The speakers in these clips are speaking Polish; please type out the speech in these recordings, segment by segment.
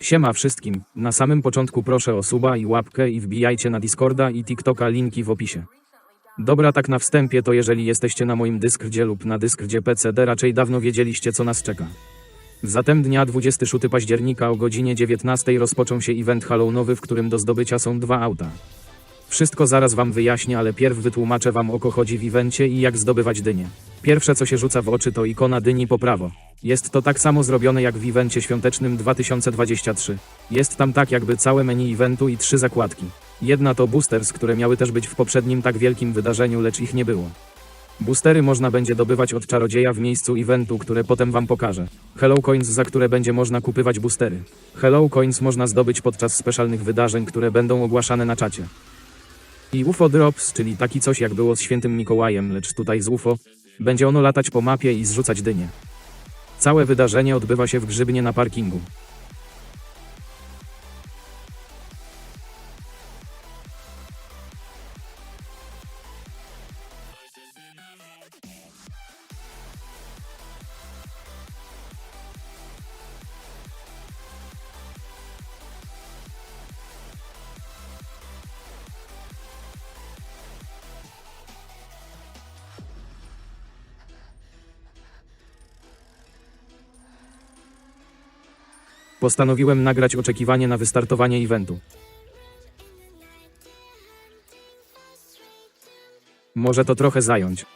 Siema wszystkim, na samym początku proszę o suba i łapkę i wbijajcie na Discorda i TikToka linki w opisie. Dobra tak na wstępie to jeżeli jesteście na moim dyskrdzie lub na dyskrdzie PCD raczej dawno wiedzieliście co nas czeka. Zatem dnia 26 października o godzinie 19 rozpoczął się event Halloweenowy, w którym do zdobycia są dwa auta. Wszystko zaraz wam wyjaśnię, ale pierw wytłumaczę wam o co chodzi w evencie i jak zdobywać dynie. Pierwsze co się rzuca w oczy to ikona dyni po prawo. Jest to tak samo zrobione jak w evencie świątecznym 2023. Jest tam tak jakby całe menu eventu i trzy zakładki. Jedna to boosters, które miały też być w poprzednim tak wielkim wydarzeniu, lecz ich nie było. Boostery można będzie dobywać od czarodzieja w miejscu eventu, które potem wam pokażę. Hello Coins, za które będzie można kupywać boostery. Hello Coins można zdobyć podczas specjalnych wydarzeń, które będą ogłaszane na czacie. I UFO Drops, czyli taki coś jak było z świętym Mikołajem, lecz tutaj z UFO, będzie ono latać po mapie i zrzucać dynie. Całe wydarzenie odbywa się w Grzybnie na parkingu. Postanowiłem nagrać oczekiwanie na wystartowanie eventu. Może to trochę zająć.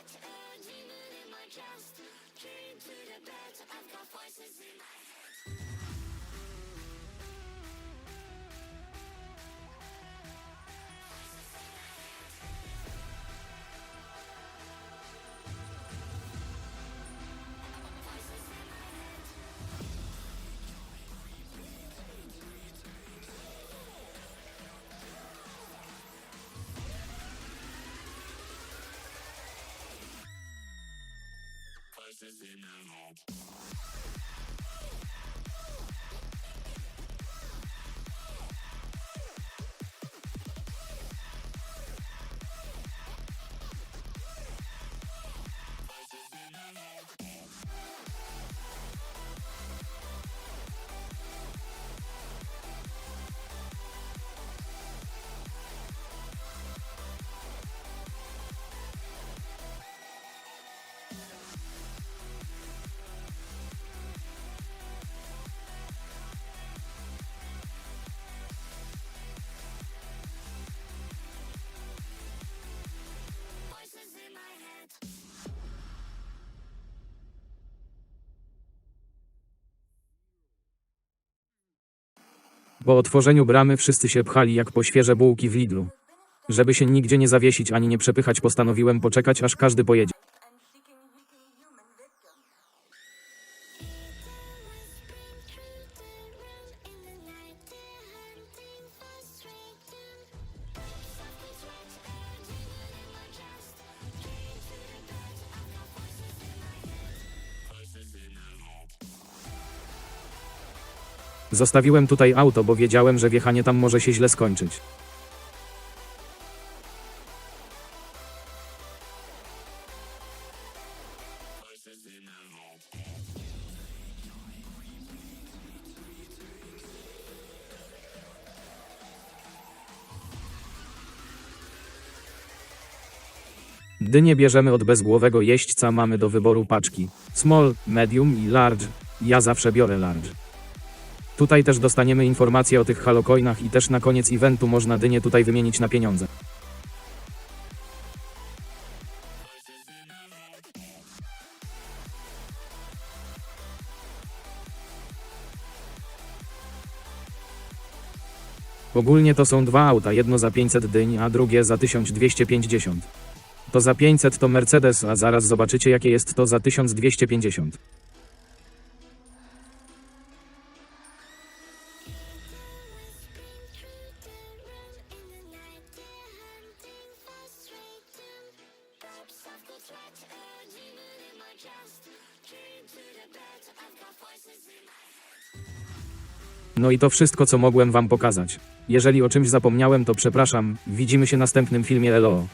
sesini al. Po otworzeniu bramy wszyscy się pchali jak po świeże bułki w Lidlu. Żeby się nigdzie nie zawiesić ani nie przepychać, postanowiłem poczekać, aż każdy pojedzie. Zostawiłem tutaj auto, bo wiedziałem, że wjechanie tam może się źle skończyć. Dynie bierzemy od bezgłowego jeźdźca, mamy do wyboru paczki. Small, medium i large. Ja zawsze biorę large. Tutaj też dostaniemy informacje o tych halocoinach i też na koniec eventu można dynie tutaj wymienić na pieniądze. Ogólnie to są dwa auta, jedno za 500 dyń, a drugie za 1250. To za 500 to Mercedes, a zaraz zobaczycie jakie jest to za 1250. No i to wszystko, co mogłem wam pokazać. Jeżeli o czymś zapomniałem, to przepraszam. Widzimy się w następnym filmie LO.